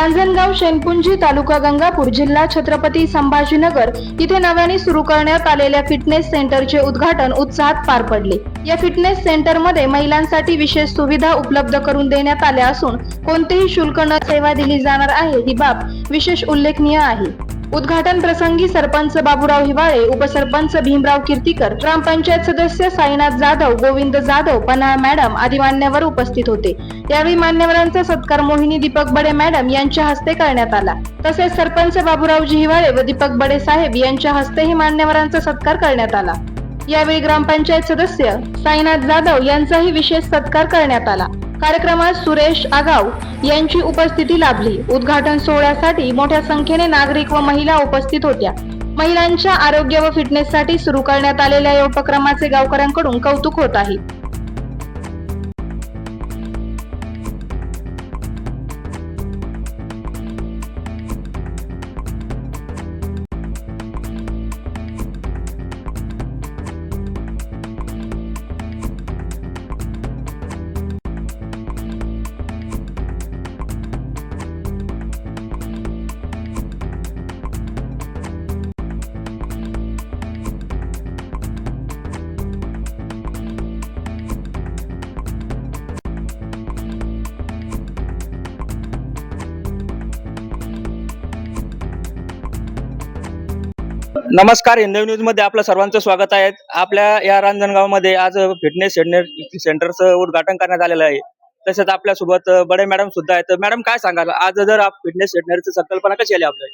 रांजणगाव शेनपुंजी तालुका गंगापूर जिल्हा छत्रपती संभाजीनगर इथे नव्याने सुरू करण्यात आलेल्या फिटनेस सेंटरचे उद्घाटन उत्साहात पार पडले. या फिटनेस सेंटरमध्ये महिलांसाठी विशेष सुविधा उपलब्ध करून देण्यात आल्या असून कोणतेही शुल्क न सेवा दिली जाणार आहे ही बाब विशेष उल्लेखनीय आहे. उद्घाटन प्रसंगी सरपंच बाबूराव हिवाळे उपसरपंच भीमराव कीर्तीकर ग्रामपंचायत सदस्य साईनाथ जाधव गोविंद जाधव पन्हाळ मॅडम आदी मान्यवर उपस्थित होते. यावेळी मान्यवरांचा सत्कार मोहिनी दीपक बडे मॅडम यांच्या हस्ते करण्यात आला. तसेच सरपंच बाबूरावजी हिवाळे व दीपक बडे साहेब यांच्या हस्तेही मान्यवरांचा सत्कार करण्यात आला. यावेळी ग्रामपंचायत सदस्य साईनाथ जाधव यांचाही विशेष सत्कार करण्यात आला. कार्यक्रमात सुरेश आगाव यांची उपस्थिती लाभली. उद्घाटन सोहळ्यासाठी मोठ्या संख्येने नागरिक व महिला उपस्थित होत्या. महिलांच्या आरोग्य व फिटनेससाठी सुरू करण्यात आलेल्या या उपक्रमाचे गावकऱ्यांकडून कौतुक होत आहे. नमस्कार हिंदवी न्यूजमध्ये आपलं सर्वांचं स्वागत आहे. आपल्या या रांजणगावमध्ये आज फिटनेस सेंटर सेंटरचं उद्घाटन करण्यात आलेलं आहे. तसेच आपल्यासोबत बडे मॅडम सुद्धा आहेत. मॅडम काय सांगाल? आज जर फिटनेस सेंटरची संकल्पना कशी आली आपल्या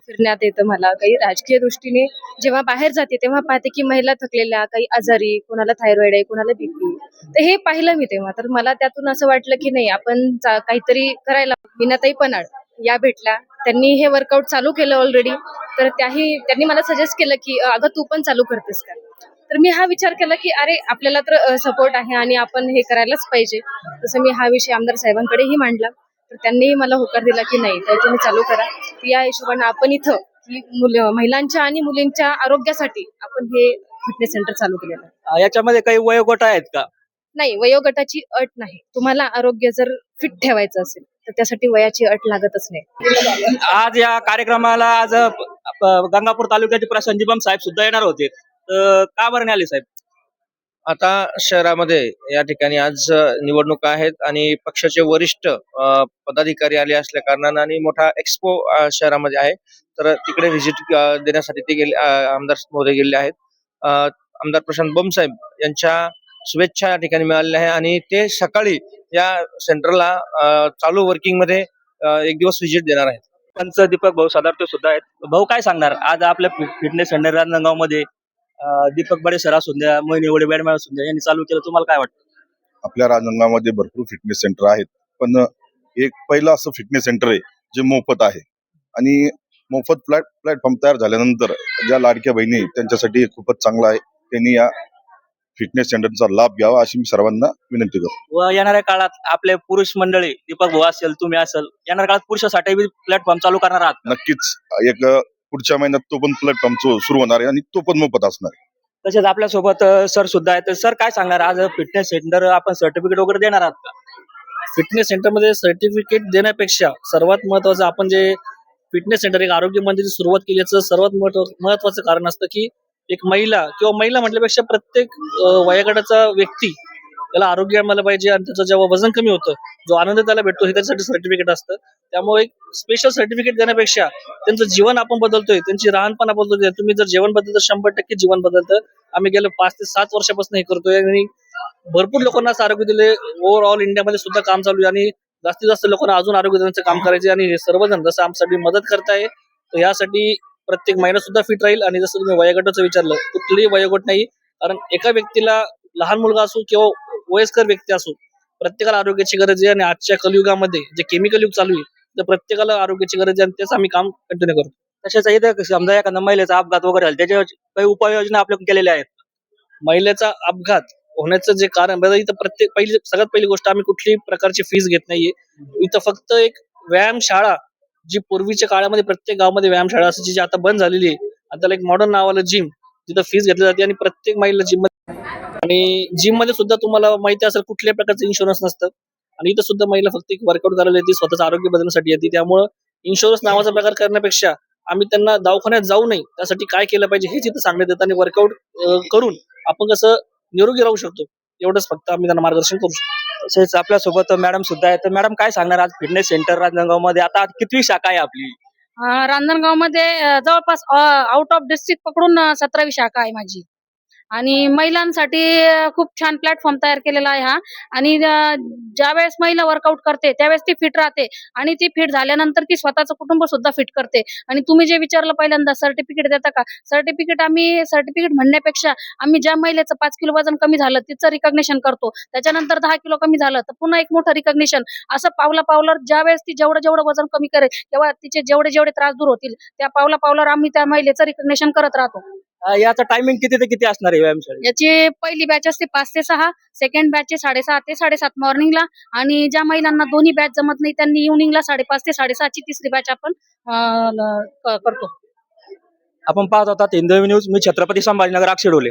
फिरण्यात येतं मला काही राजकीय दृष्टीने. जेव्हा बाहेर जाते तेव्हा पाहते की महिला थकलेल्या काही आजारी कोणाला थायरॉइड आहे कोणाला बीपी तर हे पाहिलं मी तेव्हा. तर मला त्यातून असं वाटलं की नाही आपण काहीतरी करायला विनाताई पनाड या भेटल्या. त्यांनी हे वर्कआउट चालू केलं ऑलरेडी तर त्याही त्यांनी मला सजेस्ट केलं की "अ, अगं तू पण चालू करतेस का? तर मी हा विचार केला की अरे आपल्याला तर सपोर्ट आहे आणि आपण हे करायलाच पाहिजे. तसं मी हा विषय आमदार साहेबांकडेही मांडला. तर त्यांनीही मला होकार दिला की नाही तर तुम्ही चालू करा. या हिशोबाने आपण इथं महिलांच्या आणि मुलींच्या आरोग्यासाठी आपण हे फिटनेस सेंटर चालू केलेलं आहे. याच्यामध्ये काही वयोगट आहेत का? नाही वयोगटाची अट नाही. तुम्हाला आरोग्य जर फिट ठेवायचं असेल तर त्यासाठी वयाची अट लागतच नाही. आज या कार्यक्रमाला आज गंगापूर तालुक्याचे प्र संजीवम साहेब सुद्धा येणार होते. तर का बरं आले साहेब? आता शहरामध्ये या ठिकाणी आज निवडणुका आहेत आणि पक्षाचे वरिष्ठ पदाधिकारी आले असल्या कारणानं आणि मोठा एक्सपो शहरामध्ये आहे. तर तिकडे व्हिजिट देण्यासाठी ते गेले आमदार महोदय गेले आहेत. आमदार प्रशांत बमसाहेब यांच्या शुभेच्छा या ठिकाणी मिळालेल्या आहे आणि ते सकाळी या सेंटरला चालू वर्किंगमध्ये एक दिवस व्हिजिट देणार आहेत. पंच दीपक भाऊ सदार्थ सुद्धा आहेत. भाऊ काय सांगणार? आज आपल्या फिटनेस सेंटर रांजणगावमध्ये दीपक बडे सर असून द्या मोहिनी एवढे बॅडमॅन असून द्या यांनी चालू केलं. तुम्हाला काय वाटतं? आपल्या राजनांगामध्ये भरपूर फिटनेस सेंटर आहेत. पण एक पहिलं असं फिटनेस सेंटर आहे जे मोफत आहे. आणि मोफत प्लॅट प्लॅटफॉर्म तयार झाल्यानंतर ज्या लाडक्या बहिणी त्यांच्यासाठी खूपच चांगलं आहे. त्यांनी या फिटनेस सेंटरचा लाभ घ्यावा अशी मी सर्वांना विनंती करतो. व येणाऱ्या काळात आपले पुरुष मंडळी दीपक भाऊ असेल तुम्ही असेल येणाऱ्या काळात पुरुषासाठी प्लॅटफॉर्म चालू करणार आहात. नक्कीच. एक पुढच्या महिन्यात तो पण प्लॅटफॉर्म सुरू होणार आहे आणि तो पण मोफत असणार आहे. तसेच आपल्यासोबत सर सुद्धा आहेत. सर काय सांगणार? आज फिटनेस सेंटर आपण सर्टिफिकेट वगैरे देणार आहात का? फिटनेस सेंटरमध्ये सर्टिफिकेट देण्यापेक्षा सर्वात महत्वाचं आपण जे फिटनेस सेंटर एक आरोग्य मंदिराची सुरुवात केली याचं सर्वात महत्व- महत्वाचं कारण असतं की एक महिला किंवा महिला म्हटल्यापेक्षा प्रत्येक वयागटाचा वयोगटाचा व्यक्ती त्याला आरोग्य आम्हाला पाहिजे आणि त्याचं जेव्हा वजन कमी होतं जो आनंद त्याला भेटतो हे त्याच्यासाठी सर्टिफिकेट असतं. त्यामुळे एक स्पेशल सर्टिफिकेट देण्यापेक्षा त्यांचं जीवन आपण बदलतोय त्यांची राहणपणा बदलतोय. तुम्ही जर जेवण बदलतं शंभर टक्के जीवन बदलतं. आम्ही गेलो पाच ते सात वर्षापासून हे करतोय आणि भरपूर लोकांना असं आरोग्य दिले ओव्हरऑल इंडियामध्ये सुद्धा काम चालू आहे आणि जास्तीत जास्त लोकांना अजून आरोग्य देण्याचं काम करायचे आणि हे सर्वजण जसं आमच्यासाठी मदत करताय तर यासाठी प्रत्येक महिना सुद्धा फिट राहील. आणि जसं तुम्ही वयोगटाचं विचारलं कुठलीही वयोगट नाही. कारण एका व्यक्तीला लहान मुलगा असो किंवा वयस्कर व्यक्ती असो प्रत्येकाला आरोग्याची गरज आहे. आणि आजच्या कलियुगामध्ये जे केमिकल युग चालू आहे तर प्रत्येकाला आरोग्याची गरज आहे आणि तेच आम्ही काम कंटिन्यू करतो. तसेच इथं समजा एखादा महिलेचा अपघात वगैरे झाला त्याच्या काही उपाययोजना आपल्या केलेल्या आहेत? महिलेचा अपघात होण्याचं जे कारण इथं प्रत्येक पहिली सगळ्यात पहिली गोष्ट आम्ही कुठल्याही प्रकारची फीस घेत नाहीये. इथं फक्त एक व्यायामशाळा जी पूर्वीच्या काळामध्ये प्रत्येक गावामध्ये व्यायामशाळा असायची जी आता बंद झालेली आहे. आणि त्याला एक मॉडर्न नावाला जिम तिथं फीस घेतली जाते आणि प्रत्येक महिला जिम आणि जिममध्ये सुद्धा तुम्हाला माहिती असेल कुठल्याही प्रकारचं इन्शुरन्स नसतं. आणि इथं सुद्धा महिला फक्त एक वर्कआउट करायला येते स्वतःचं आरोग्य बदलण्यासाठी येते. त्यामुळं इन्शुरन्स नावाचा प्रकार करण्यापेक्षा आम्ही त्यांना दवाखान्यात जाऊ नये त्यासाठी काय केलं पाहिजे हेच इथं सांगण्यात येतं. आणि वर्कआउट करून आपण कसं निरोगी राहू शकतो एवढंच फक्त आम्ही त्यांना मार्गदर्शन करू शकतो. तसेच आपल्यासोबत मॅडम सुद्धा आहेत. तर मॅडम काय सांगणार? आज फिटनेस सेंटर रांजणगावमध्ये आता कितवी शाखा आहे आपली? रांजणगावमध्ये जवळपास आउट ऑफ डिस्ट्रिक्ट पकडून सतरावी शाखा आहे माझी. आणि महिलांसाठी खूप छान प्लॅटफॉर्म तयार केलेला आहे हा. आणि ज्या ज्यावेळेस महिला वर्कआउट करते त्यावेळेस ती फिट राहते. आणि ती फिट झाल्यानंतर ती स्वतःचं कुटुंब सुद्धा फिट करते. आणि तुम्ही जे विचारलं पहिल्यांदा सर्टिफिकेट देता का? सर्टिफिकेट आम्ही सर्टिफिकेट म्हणण्यापेक्षा आम्ही ज्या महिलेचं पाच किलो वजन कमी झालं तिचं रिकग्नेशन करतो. त्याच्यानंतर दहा किलो कमी झालं तर पुन्हा एक मोठं रिकग्नेशन असं पावला पावलावर ज्या वेळेस ती जेवढं जेवढं वजन कमी करेल तेव्हा तिचे जेवढे जेवढे त्रास दूर होतील त्या पावला पावलावर आम्ही त्या महिलेचं रिकग्नेशन करत राहतो. याचं टायमिंग किती ते किती असणार आहे व्यायामशाळेत याची पहिली बॅच असते पाच ते सहा सेकंड बॅचचे साडेसहा ते साडेसात मॉर्निंगला आणि ज्या महिलांना दोन्ही बॅच जमत नाही त्यांनी इव्हनिंगला साडेपाच ते साडेसहाची तिसरी बॅच आपण अं, ल- क- करतो. आपण पाहत होता हिंदवी न्यूज मी छत्रपती संभाजीनगर अक्षडोले